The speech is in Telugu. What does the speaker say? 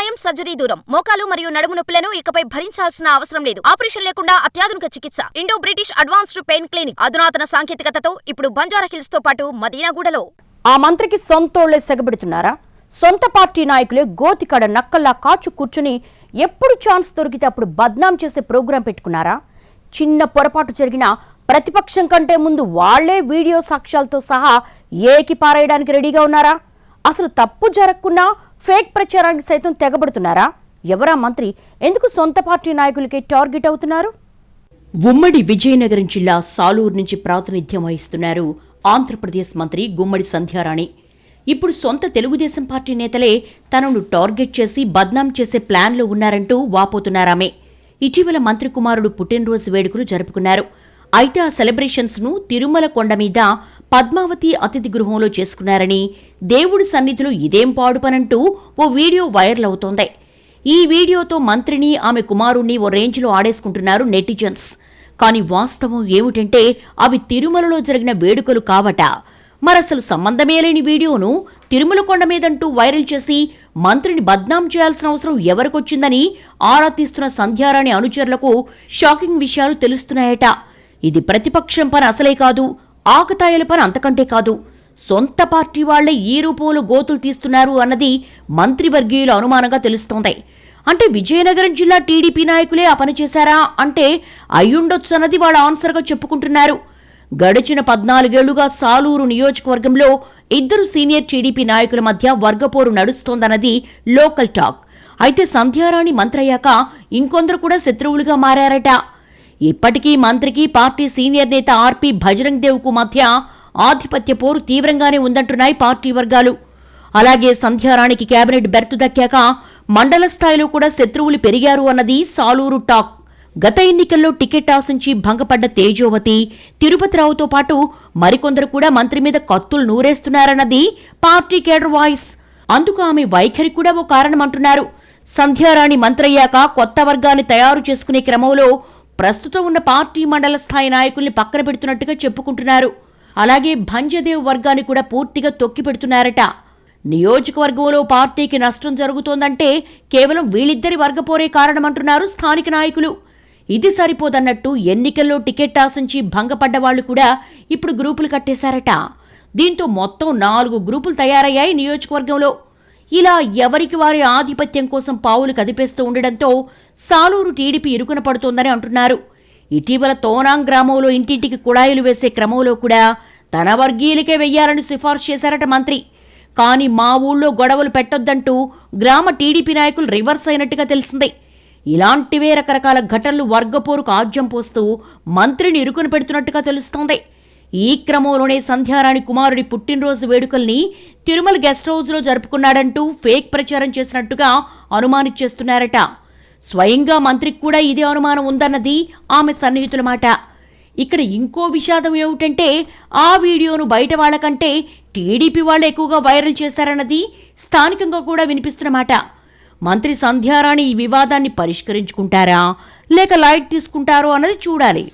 గాయం సర్జరీ దూరం. మోకాలు మరియు నడుము నొప్పులను ఇకపై భరించాల్సిన అవసరం లేదు. ఆపరేషన్ లేకుండా అత్యాధునిక చికిత్స. Indo British advanced pain clinic. అధునాతన సాంకేతికతతో ఇప్పుడు బంజారా హిల్స్తో పాటు మదీనాగూడలో. ఆ మంత్రికి సొంతోళ్ళే సెగబెడుతున్నారా? సొంత పార్టీ నాయకులే గోతికడ నక్కల్లా కాచు కూర్చుని ఎప్పుడు ఛాన్స్ దొరికితే అప్పుడు బద్నాం చేసే ప్రోగ్రాం పెట్టుకున్నారా? చిన్న పొరపాటు జరిగిన ప్రతిపక్షం కంటే ముందు వాళ్ళే వీడియో సాక్ష్యాలతో సహా ఏకి పారేయడానికి రెడీగా ఉన్నారా? అసలు తప్పు జరగకున్నా ఫేక్ ప్రచారానికి సైతం తెగబడుతున్నారా? ఎవరా మంత్రి? ఎందుకు సొంత పార్టీ నాయకులకే టార్గెట్ అవుతున్నారు? ఉమ్మడి విజయనగరం జిల్లా సాలూరు నుంచి ప్రాతినిధ్యం వహిస్తున్నారు ఆంధ్రప్రదేశ్ మంత్రి గుమ్మడి సంధ్యారాణి. ఇప్పుడు సొంత తెలుగుదేశం పార్టీ నేతలే తనను టార్గెట్ చేసి బద్నాం చేసే ప్లాన్లో ఉన్నారంటూ వాపోతున్నారామే. ఇటీవల మంత్రి కుమారుడు పుట్టినరోజు వేడుకలు జరుపుకున్నారు. అయితే ఆ సెలబ్రేషన్స్ను తిరుమల కొండ మీద పద్మావతి అతిథి గృహంలో చేసుకున్నారని దేవుడి సన్నిధిలో ఇదేం పాడుపనంటూ ఓ వీడియో వైరల్ అవుతోంది. ఈ వీడియోతో మంత్రిని ఆమె కుమారుణ్ణి ఓ రేంజ్లో ఆడేసుకుంటున్నారు నెటిజన్స్. కానీ వాస్తవం ఏమిటంటే అవి తిరుమలలో జరిగిన వేడుకలు కావట. మరసలు సంబంధమే లేని వీడియోను తిరుమల కొండ మీదంటూ వైరల్ చేసి మంత్రిని బద్నాం చేయాల్సిన అవసరం ఎవరికొచ్చిందని ఆరా తీస్తున్న సంధ్యారాణి అనుచరులకు షాకింగ్ విషయాలు తెలుస్తున్నాయట. ఇది ప్రతిపక్షం పని అసలే కాదు ఆకతాయిల పని అంతకంటే కాదు. సొంత పార్టీ వాళ్ళే ఈ రూపంలో గోతులు తీస్తున్నారు అన్నది మంత్రివర్గీయుల అనుమానంగా తెలుస్తోంది. అంటే విజయనగరం జిల్లా టీడీపీ నాయకులే ఆ పని చేశారా? అంటే అయ్యుండొచ్చు అన్నది వాళ్ళ ఆన్సర్గా చెప్పుకుంటున్నారు. గడిచిన పద్నాలుగేళ్ళుగా సాలూరు నియోజకవర్గంలో ఇద్దరు సీనియర్ టీడీపీ నాయకుల మధ్య వర్గపోరు నడుస్తోందన్నది లోకల్ టాక్. అయితే సంధ్యారాణి మంత్రయ్యాక ఇంకొందరు కూడా శత్రువులుగా మారారట. ఇప్పటికీ మంత్రికి పార్టీ సీనియర్ నేత ఆర్పి భజరంగ్ దేవుకు మధ్య ఆధిపత్య పోరు తీవ్రంగానే ఉందంటున్నాయి పార్టీ వర్గాలు. అలాగే సంధ్యారాణికి కేబినెట్ బెర్త్ దక్కాక మండల స్థాయిలో కూడా శత్రువులు పెరిగారు అన్నది సాలూరు టాక్. గత ఎన్నికల్లో టికెట్ ఆశించి భంగపడ్డ తేజోవతి తిరుపతిరావుతో పాటు మరికొందరు కూడా మంత్రి మీద కత్తులు నూరేస్తున్నారన్నది పార్టీ కేడర్ వాయిస్. అందుకు ఆమె వైఖరి కూడా ఓ కారణమంటున్నారు. సంధ్యారాణి మంత్రయ్యాక కొత్త వర్గాన్ని తయారు చేసుకునే క్రమంలో ప్రస్తుతం ఉన్న పార్టీ మండల స్థాయి నాయకుల్ని పక్కన పెడుతున్నట్టుగా చెప్పుకుంటున్నారు. అలాగే భంజదేవ్ వర్గాన్ని కూడా పూర్తిగా తొక్కిపెడుతున్నారట. నియోజకవర్గంలో పార్టీకి నష్టం జరుగుతోందంటే కేవలం వీళ్ళిద్దరి వర్గపోరే కారణమంటున్నారు స్థానిక నాయకులు. ఇది సరిపోదన్నట్టు ఎన్నికల్లో టికెట్ ఆశించి భంగపడ్డ వాళ్ళు కూడా ఇప్పుడు గ్రూపులు కట్టేశారట. దీంతో మొత్తం నాలుగు గ్రూపులు తయారయ్యాయి నియోజకవర్గంలో. ఇలా ఎవరికి వారి ఆధిపత్యం కోసం పావులు కదిపేస్తూ ఉండడంతో సాలూరు టీడీపీ ఇరుకున పడుతోందని అంటున్నారు. ఇటీవల తోనాంగ్ గ్రామంలో ఇంటింటికి కుళాయిలు వేసే క్రమంలో కూడా తన వర్గీయులకే వెయ్యాలని సిఫార్సు చేశారట మంత్రి. కానీ మా ఊళ్ళో గొడవలు పెట్టొద్దంటూ గ్రామ టీడీపీ నాయకులు రివర్స్ అయినట్టుగా తెలిసిందే. ఇలాంటివే రకరకాల ఘటనలు వర్గపోరుకు ఆజ్యం పోస్తూ మంత్రిని ఇరుకుని పెడుతున్నట్టుగా తెలుస్తోంది. ఈ క్రమంలోనే సంధ్యారాణి కుమారుడి పుట్టినరోజు వేడుకల్ని తిరుమల గెస్ట్ హౌస్లో జరుపుకున్నాడంటూ ఫేక్ ప్రచారం చేసినట్టుగా అనుమానిచ్చేస్తున్నారట స్వయంగా మంత్రికి కూడా ఇదే అనుమానం ఉందన్నది ఆమె సన్నిహితుల మాట. ఇక్కడ ఇంకో విషాదం ఏమిటంటే ఆ వీడియోను బయట వాళ్ళకంటే టీడీపీ వాళ్ళు ఎక్కువగా వైరల్ చేశారన్నది స్థానికంగా కూడా వినిపిస్తున్నమాట మంత్రి సంధ్యారాణి ఈ వివాదాన్ని పరిష్కరించుకుంటారా లేక లైట్ తీసుకుంటారో అన్నది చూడాలి.